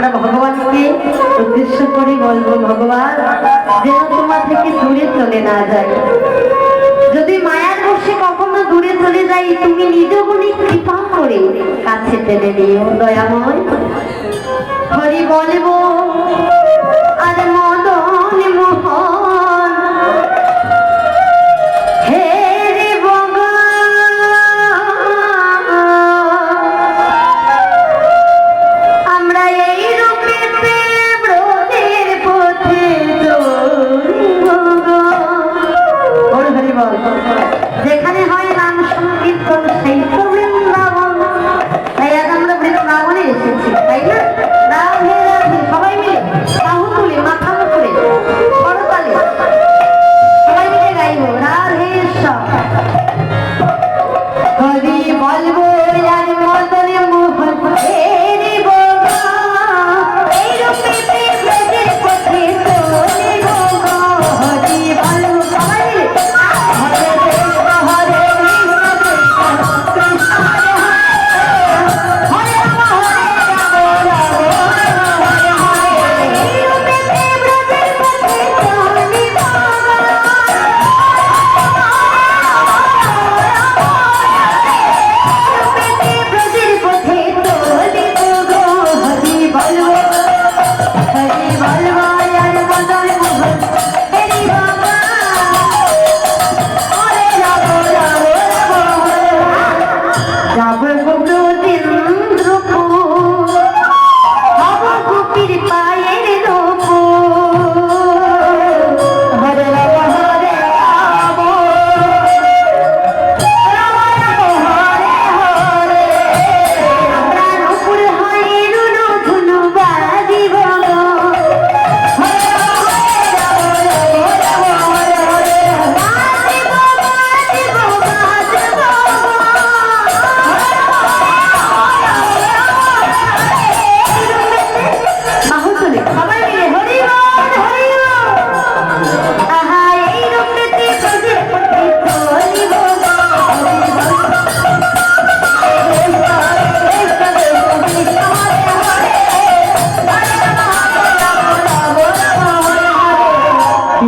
আমরা ভগবানকে উদ্দেশ্য করে বলব, ভগবান, যেন তোমার থেকে দূরে চলে না যায়। যদি মায়ার বসে কখনো দূরে চলে যাই, তুমি নিজ গুণে কৃপা করে কাছে টেনে নিও দয়াময় হরি বলব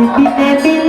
บินเนบิน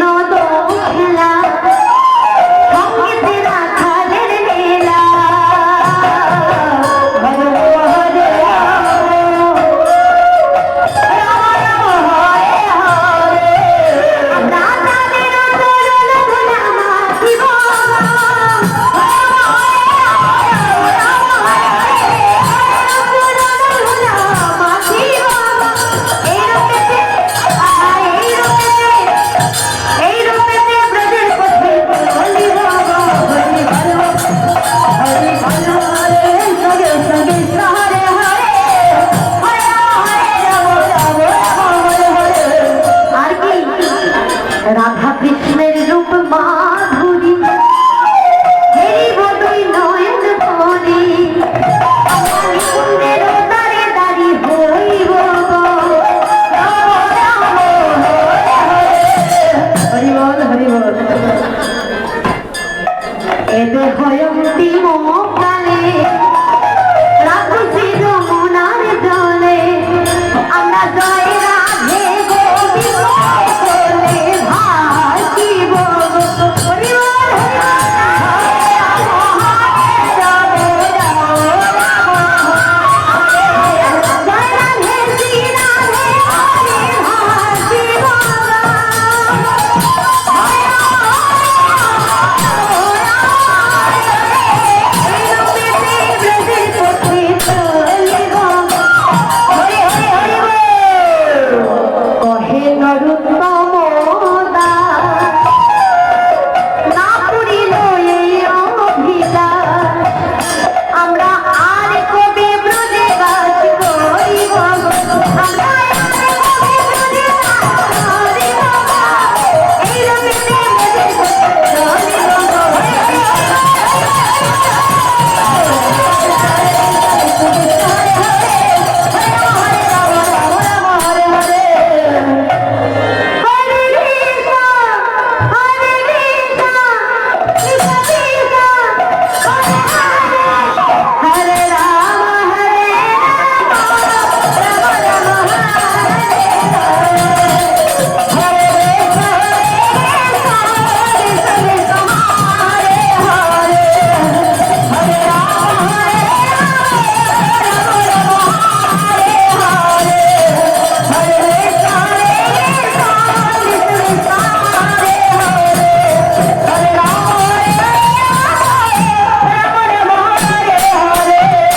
এদের হয় অন্তিম কালে